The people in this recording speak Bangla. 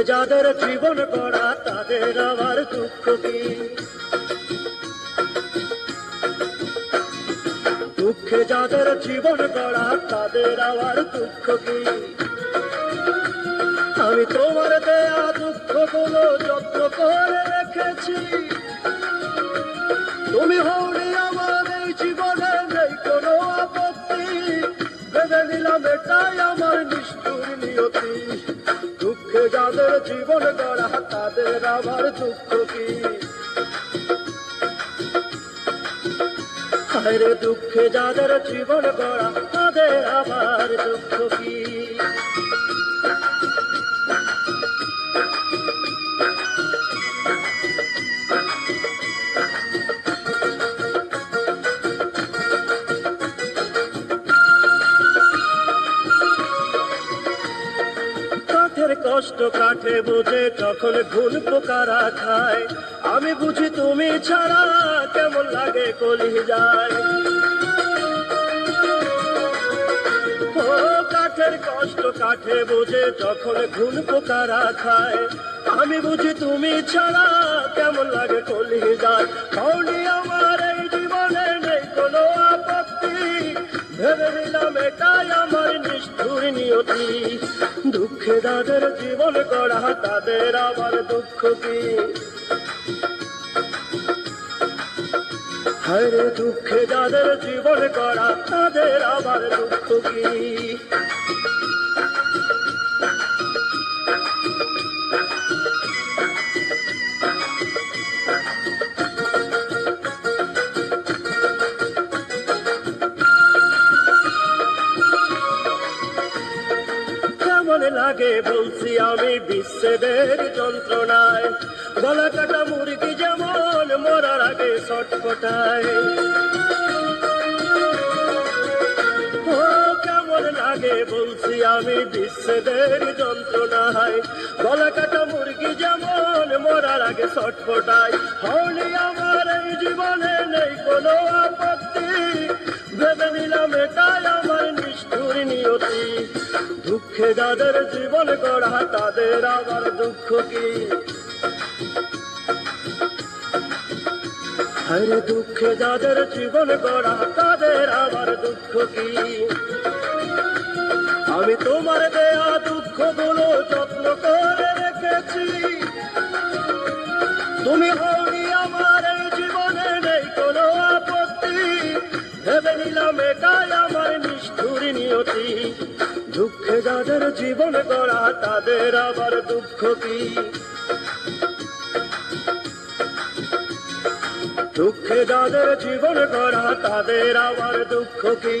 যাদের জীবন গড়া তাদের আবার দুঃখ কি? দুঃখে যাদের জীবন গড়া তাদের আবার দুঃখ কি? আমি তোমার দেয়া দুঃখগুলো যত্ন করে রেখেছি। তুমি হওনি আমার এই জীবনে নেই কোনো আপত্তি। ভেবে নিলাম এটাই আমার নিষ্ঠুর নিয়তি। দুঃখে যাদের জীবন গড়া, তাদের আবার দুঃখ কি? দুঃখে যাদের জীবন গড়া, তাদের আবার দুঃখ কি? কষ্ট কাঠে বুঝে যখন ঘুল পোকারা খায়। আমি বুঝি তুমি ছাড়া কেমন লাগে কলি যায় কষ্ট কাঠে বুঝে যখন ঘুল পোকারা খায়। আমি বুঝি তুমি ছাড়া কেমন লাগে কলি যায় কৌলি আমার এই জীবনে নেই কোনো আপত্তি। ভেবে নিলাম এটাই আমার দুঃখে যাদের জীবন গড়া, তাদের আবার দুঃখ কি? হরে দুঃখে যাদের জীবন গড়া, তাদের আবার দুঃখ কি? লাগে, বলছি আমি বিচ্ছেদের যন্ত্রণায়। গলা কাটা মুরগি যেমন মরার আগে ছটফটায় লাগে, বলছি আমি বিচ্ছেদের যন্ত্রণায়। গলা কাটা মুরগি যেমন মরার আগে ছটফটায় হওনি আমার এই জীবনে নেই কোনো আপত্তি। ভেবে নিলাম এটাই আমার নিষ্ঠুর নিয়তি। দুঃখে যাদের জীবন গড়া, তাদের আবার দুঃখ কি? হরে দুঃখে যাদের জীবন গড়া, তাদের আবার দুঃখ কি? আমি তোমার দেয়া দুঃখগুলো যত্ন করে রেখেছি। তুমি হওনি আমার জীবনে নেই কোনো আপত্তি। ভেবে নিলাম এটাই দুঃখে যাদের জীবন করা তাদের আবার দুঃখ কি? দুঃখে যাদের জীবন করা তাদের আবার দুঃখ কি?